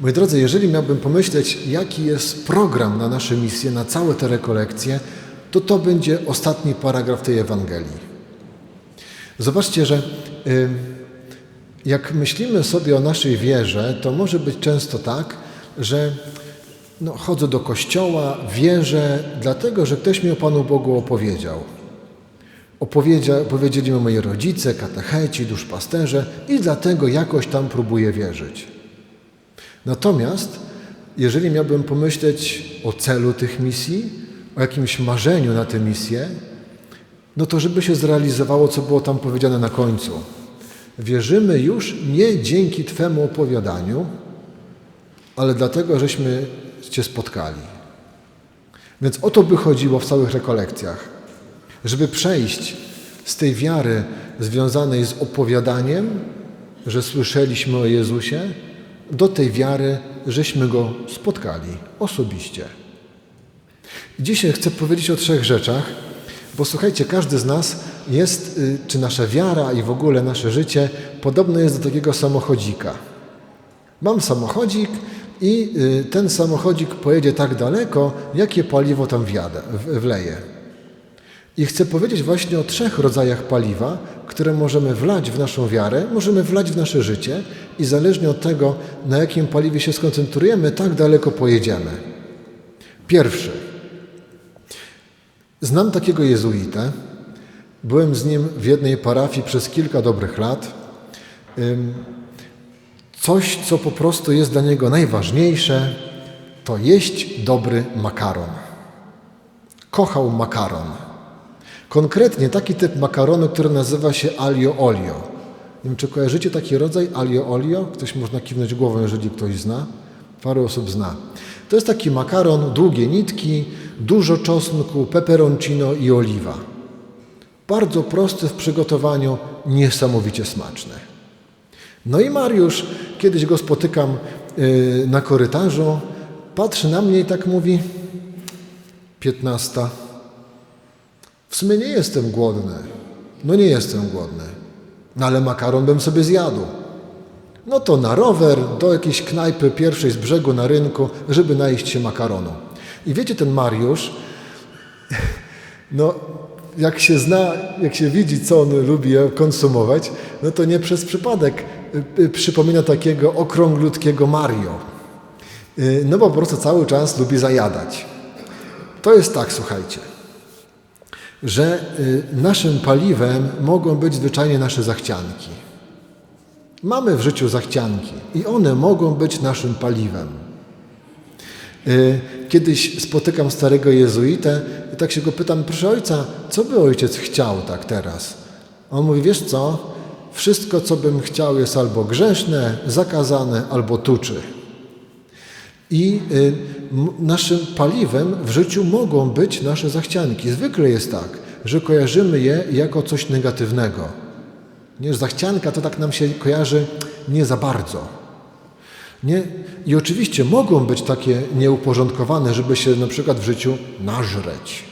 Moi drodzy, jeżeli miałbym pomyśleć, jaki jest program na nasze misje, na całe te rekolekcje, to to będzie ostatni paragraf tej Ewangelii. Zobaczcie, że jak myślimy sobie o naszej wierze, to może być często tak, że no, chodzę do kościoła, wierzę, dlatego że ktoś mi o Panu Bogu opowiedział. Opowiedzia, opowiedzieli mi moi rodzice, katecheci, duszpasterze i dlatego jakoś tam próbuję wierzyć. Natomiast jeżeli miałbym pomyśleć o celu tych misji, o jakimś marzeniu na tę misję, no to żeby się zrealizowało, co było tam powiedziane na końcu. Wierzymy już nie dzięki Twemu opowiadaniu, ale dlatego, żeśmy Cię spotkali. Więc o to by chodziło w całych rekolekcjach, żeby przejść z tej wiary związanej z opowiadaniem, że słyszeliśmy o Jezusie, do tej wiary, żeśmy Go spotkali osobiście. Dzisiaj chcę powiedzieć o trzech rzeczach, bo słuchajcie, każdy z nas jest, y, czy nasza wiara i w ogóle nasze życie podobne jest do takiego samochodzika. Mam samochodzik i y, ten samochodzik pojedzie tak daleko, jakie paliwo tam wjadę, wleje. I chcę powiedzieć właśnie o trzech rodzajach paliwa, które możemy wlać w naszą wiarę, możemy wlać w nasze życie i zależnie od tego, na jakim paliwie się skoncentrujemy, tak daleko pojedziemy. Pierwszy. Znam takiego jezuitę. Byłem z nim w jednej parafii przez kilka dobrych lat. Coś, co po prostu jest dla niego najważniejsze, to jeść dobry makaron. Kochał makaron. Konkretnie taki typ makaronu, który nazywa się alio olio. Nie wiem, czy kojarzycie taki rodzaj alio olio? Ktoś można kiwnąć głową, jeżeli ktoś zna. Parę osób zna. To jest taki makaron, długie nitki, dużo czosnku, peperoncino i oliwa. Bardzo prosty w przygotowaniu, niesamowicie smaczny. No i Mariusz, kiedyś go spotykam yy, na korytarzu, patrzy na mnie i tak mówi: Piętnasta. W sumie nie jestem głodny. No nie jestem głodny. No ale makaron bym sobie zjadł. No to na rower do jakiejś knajpy pierwszej z brzegu na rynku, żeby najeść się makaronu. I wiecie, ten Mariusz, no jak się zna, jak się widzi, co on lubi konsumować, no to nie przez przypadek y, y, przypomina takiego okrąglutkiego Mario. Y, no bo po prostu cały czas lubi zajadać. To jest tak, słuchajcie, że naszym paliwem mogą być zwyczajnie nasze zachcianki. Mamy w życiu zachcianki i one mogą być naszym paliwem. Y, kiedyś spotykam starego jezuitę i tak się go pytam, proszę ojca, co by ojciec chciał tak teraz? On mówi, wiesz co, wszystko co bym chciał jest albo grzeszne, zakazane, albo tuczy. I y, naszym paliwem w życiu mogą być nasze zachcianki. Zwykle jest tak, że kojarzymy je jako coś negatywnego. Nie, zachcianka to tak nam się kojarzy nie za bardzo. Nie? I oczywiście mogą być takie nieuporządkowane, żeby się na przykład w życiu nażreć.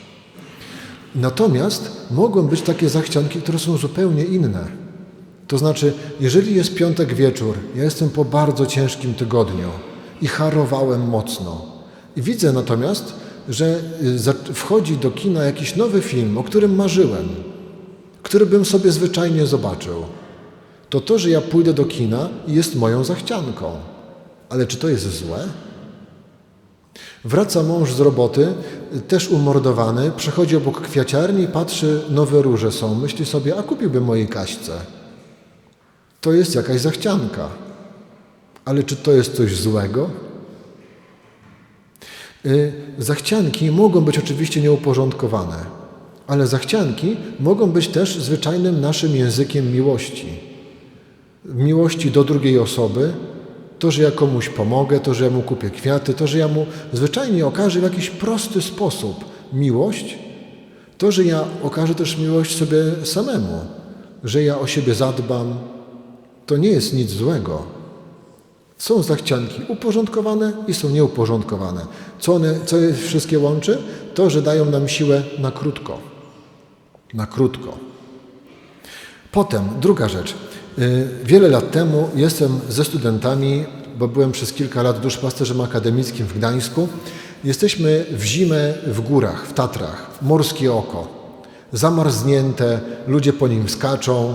Natomiast mogą być takie zachcianki, które są zupełnie inne. To znaczy, jeżeli jest piątek wieczór, ja jestem po bardzo ciężkim tygodniu i harowałem mocno. I widzę natomiast, że y, wchodzi do kina jakiś nowy film, o którym marzyłem, który bym sobie zwyczajnie zobaczył. To to, że ja pójdę do kina jest moją zachcianką. Ale czy to jest złe? Wraca mąż z roboty, też umordowany, przechodzi obok kwiaciarni, patrzy, nowe róże są. Myśli sobie, a kupiłbym mojej kaśce. To jest jakaś zachcianka. Ale czy to jest coś złego? Y, zachcianki mogą być oczywiście nieuporządkowane, ale zachcianki mogą być też zwyczajnym naszym językiem miłości. Miłości do drugiej osoby, to, że ja komuś pomogę, to, że ja mu kupię kwiaty, to, że ja mu zwyczajnie okażę w jakiś prosty sposób miłość, to, że ja okażę też miłość sobie samemu, że ja o siebie zadbam, to nie jest nic złego. Są zachcianki uporządkowane i są nieuporządkowane. Co, one, co je wszystkie łączy? To, że dają nam siłę na krótko. Na krótko. Potem druga rzecz. Y, wiele lat temu jestem ze studentami bo byłem przez kilka lat duszpasterzem akademickim w Gdańsku. Jesteśmy w zimę w górach, w Tatrach, morskie oko. Zamarznięte, ludzie po nim skaczą,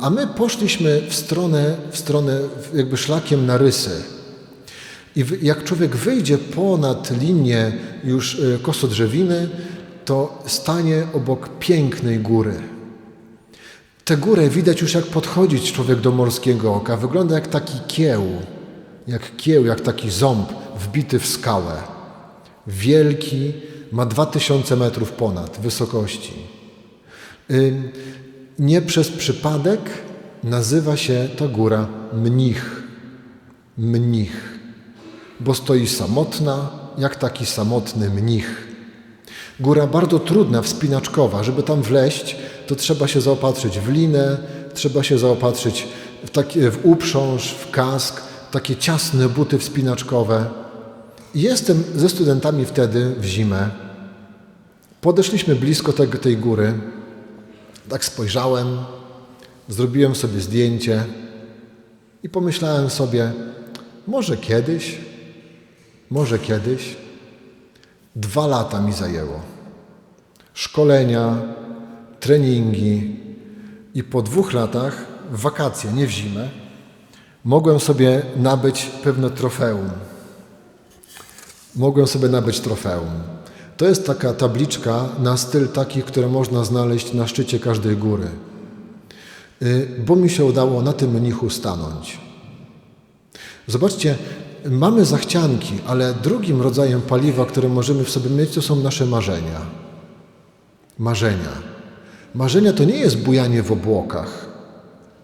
a my poszliśmy w stronę, w stronę jakby szlakiem na rysy. I jak człowiek wyjdzie ponad linię już y, kosodrzewiny, to stanie obok pięknej góry. Tę górę widać już jak podchodzić człowiek do morskiego oka. Wygląda jak taki kieł, jak kieł, jak taki ząb wbity w skałę. Wielki, ma 2000 metrów ponad wysokości. Nie przez przypadek nazywa się ta góra Mnich. Mnich, bo stoi samotna, jak taki samotny mnich. Góra bardzo trudna, wspinaczkowa. Żeby tam wleść, to trzeba się zaopatrzyć w linę, trzeba się zaopatrzyć w, w uprząż, w kask, takie ciasne buty wspinaczkowe. Jestem ze studentami wtedy w zimę. Podeszliśmy blisko tego, tej góry. Tak spojrzałem, zrobiłem sobie zdjęcie i pomyślałem sobie, może kiedyś, może kiedyś. Dwa lata mi zajęło. Szkolenia, treningi i po dwóch latach, w wakacje, nie w zimę, mogłem sobie nabyć pewne trofeum. Mogłem sobie nabyć trofeum. To jest taka tabliczka na styl takich, które można znaleźć na szczycie każdej góry. Y, bo mi się udało na tym mnichu stanąć. Zobaczcie, mamy zachcianki, ale drugim rodzajem paliwa, które możemy w sobie mieć, to są nasze marzenia. Marzenia. Marzenia to nie jest bujanie w obłokach.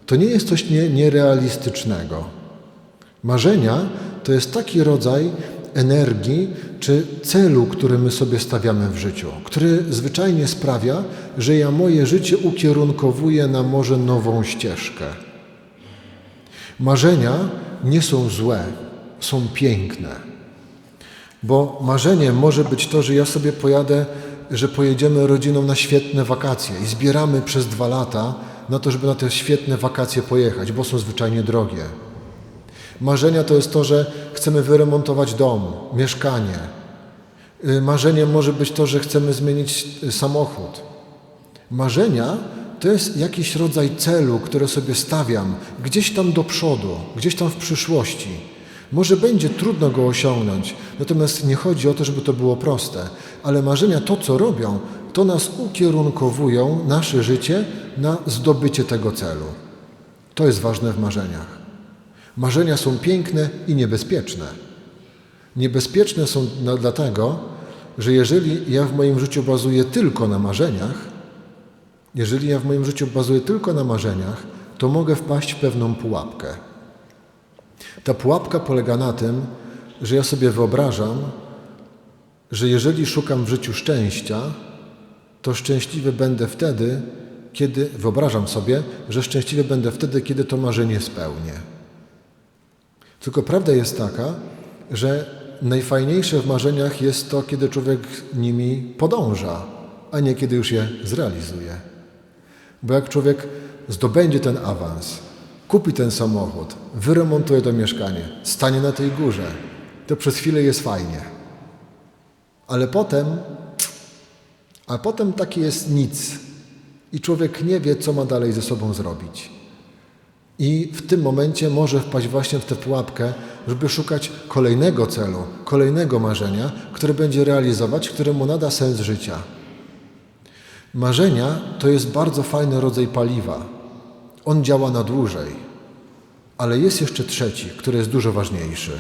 To nie jest coś nie, nierealistycznego. Marzenia to jest taki rodzaj energii czy celu, który my sobie stawiamy w życiu, który zwyczajnie sprawia, że ja moje życie ukierunkowuję na może nową ścieżkę. Marzenia nie są złe, są piękne. Bo marzeniem może być to, że ja sobie pojadę że pojedziemy rodziną na świetne wakacje i zbieramy przez dwa lata na to, żeby na te świetne wakacje pojechać, bo są zwyczajnie drogie. Marzenia to jest to, że chcemy wyremontować dom, mieszkanie. Y, marzeniem może być to, że chcemy zmienić y, samochód. Marzenia to jest jakiś rodzaj celu, który sobie stawiam gdzieś tam do przodu, gdzieś tam w przyszłości może będzie trudno go osiągnąć, natomiast nie chodzi o to, żeby to było proste, ale marzenia, to co robią, to nas ukierunkowują, nasze życie, na zdobycie tego celu. To jest ważne w marzeniach. Marzenia są piękne i niebezpieczne. Niebezpieczne są dlatego, że jeżeli ja w moim życiu bazuję tylko na marzeniach, jeżeli ja w moim życiu bazuję tylko na marzeniach, to mogę wpaść w pewną pułapkę. Ta pułapka polega na tym, że ja sobie wyobrażam, że jeżeli szukam w życiu szczęścia, to szczęśliwy będę wtedy, kiedy wyobrażam sobie, że szczęśliwy będę wtedy, kiedy to marzenie spełnię. Tylko prawda jest taka, że najfajniejsze w marzeniach jest to, kiedy człowiek nimi podąża, a nie kiedy już je zrealizuje. Bo jak człowiek zdobędzie ten awans, kupi ten samochód, wyremontuje to mieszkanie, stanie na tej górze, to przez chwilę jest fajnie. Ale potem, a potem takie jest nic. I człowiek nie wie, co ma dalej ze sobą zrobić. I w tym momencie może wpaść właśnie w tę pułapkę, żeby szukać kolejnego celu, kolejnego marzenia, które będzie realizować, które mu nada sens życia. Marzenia to jest bardzo fajny rodzaj paliwa. On działa na dłużej. Ale jest jeszcze trzeci, który jest dużo ważniejszy.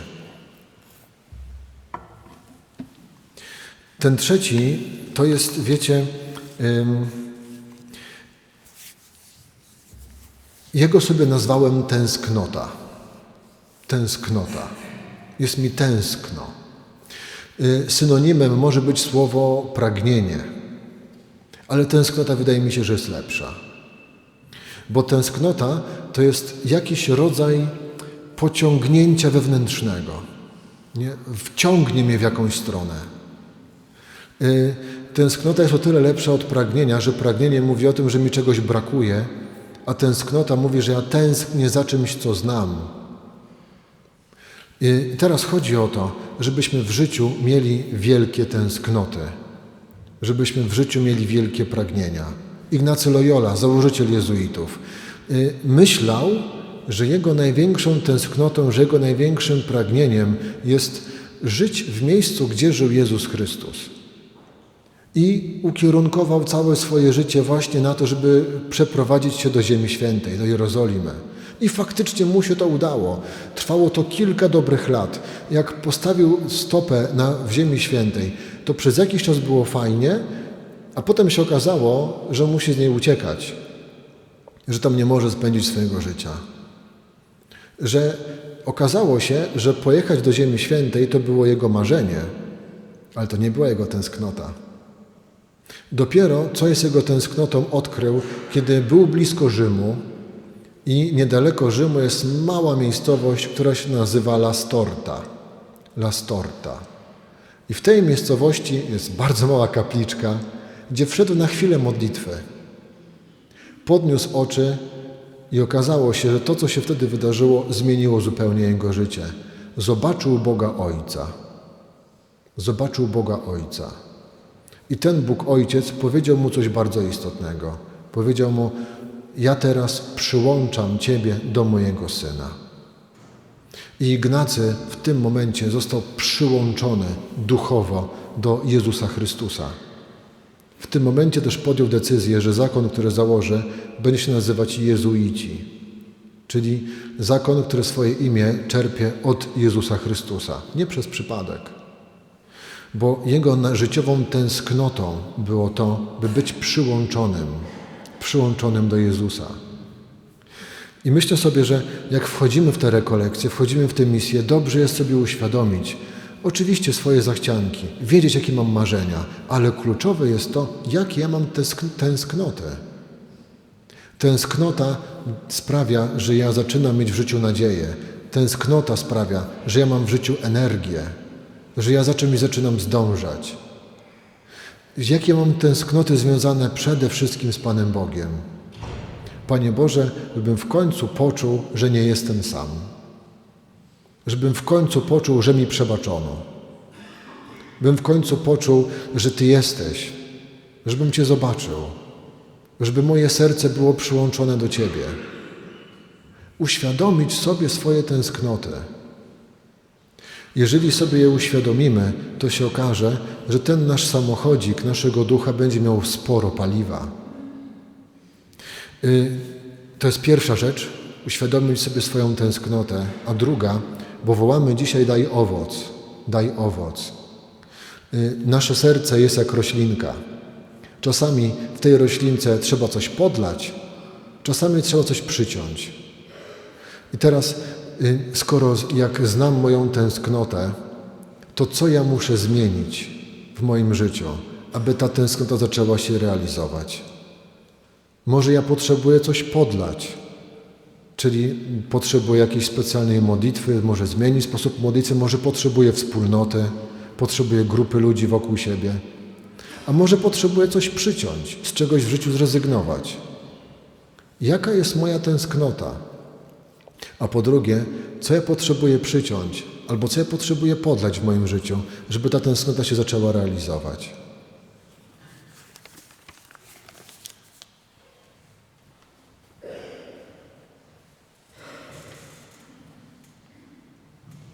Ten trzeci to jest, wiecie, jego sobie nazwałem tęsknota. Tęsknota. Jest mi tęskno. Y, synonimem może być słowo pragnienie, ale tęsknota wydaje mi się, że jest lepsza. Bo tęsknota to jest jakiś rodzaj pociągnięcia wewnętrznego. Nie? Wciągnie mnie w jakąś stronę. Y, tęsknota jest o tyle lepsza od pragnienia, że pragnienie mówi o tym, że mi czegoś brakuje, a tęsknota mówi, że ja tęsknię za czymś, co znam. I teraz chodzi o to, żebyśmy w życiu mieli wielkie tęsknoty, żebyśmy w życiu mieli wielkie pragnienia. Ignacy Loyola, założyciel jezuitów, y, myślał, że jego największą tęsknotą, że jego największym pragnieniem jest żyć w miejscu, gdzie żył Jezus Chrystus. I ukierunkował całe swoje życie właśnie na to, żeby przeprowadzić się do Ziemi Świętej, do Jerozolimy. I faktycznie mu się to udało. Trwało to kilka dobrych lat. Jak postawił stopę na, w Ziemi Świętej, to przez jakiś czas było fajnie, a potem się okazało, że musi z niej uciekać, że tam nie może spędzić swojego życia. Że okazało się, że pojechać do Ziemi Świętej to było jego marzenie, ale to nie była jego tęsknota. Dopiero co jest jego tęsknotą odkrył, kiedy był blisko Rzymu i niedaleko Rzymu jest mała miejscowość, która się nazywa Lastorta. Lastorta. I w tej miejscowości jest bardzo mała kapliczka, gdzie wszedł na chwilę modlitwy. Podniósł oczy i okazało się, że to, co się wtedy wydarzyło, zmieniło zupełnie jego życie. Zobaczył Boga Ojca. Zobaczył Boga Ojca. I ten Bóg Ojciec powiedział mu coś bardzo istotnego. Powiedział mu: Ja teraz przyłączam Ciebie do mojego syna. I Ignacy w tym momencie został przyłączony duchowo do Jezusa Chrystusa. W tym momencie też podjął decyzję, że zakon, który założy, będzie się nazywać Jezuici, czyli zakon, który swoje imię czerpie od Jezusa Chrystusa, nie przez przypadek. Bo jego życiową tęsknotą było to, by być przyłączonym, przyłączonym do Jezusa. I myślę sobie, że jak wchodzimy w te rekolekcje, wchodzimy w tę misję, dobrze jest sobie uświadomić, oczywiście swoje zachcianki, wiedzieć, jakie mam marzenia, ale kluczowe jest to, jakie ja mam tęsknotę. Tęsknota sprawia, że ja zaczynam mieć w życiu nadzieję. Tęsknota sprawia, że ja mam w życiu energię, że ja za czymś zaczynam zdążać. Jakie mam tęsknoty związane przede wszystkim z Panem Bogiem? Panie Boże, żebym w końcu poczuł, że nie jestem sam. Żebym w końcu poczuł, że mi przebaczono. Bym w końcu poczuł, że Ty jesteś. Żebym Cię zobaczył. Żeby moje serce było przyłączone do Ciebie. Uświadomić sobie swoje tęsknoty. Jeżeli sobie je uświadomimy, to się okaże, że ten nasz samochodzik naszego ducha będzie miał sporo paliwa. Y, to jest pierwsza rzecz, uświadomić sobie swoją tęsknotę, a druga, bo wołamy dzisiaj daj owoc, daj owoc. Y, nasze serce jest jak roślinka. Czasami w tej roślince trzeba coś podlać, czasami trzeba coś przyciąć. I teraz, skoro jak znam moją tęsknotę, to co ja muszę zmienić w moim życiu, aby ta tęsknota zaczęła się realizować? Może ja potrzebuję coś podlać, czyli potrzebuję jakiejś specjalnej modlitwy, może zmienić sposób modlitwy, może potrzebuję wspólnoty, potrzebuję grupy ludzi wokół siebie, a może potrzebuję coś przyciąć, z czegoś w życiu zrezygnować. Jaka jest moja tęsknota? A po drugie, co ja potrzebuję przyciąć, albo co ja potrzebuję podlać w moim życiu, żeby ta tęsknota się zaczęła realizować.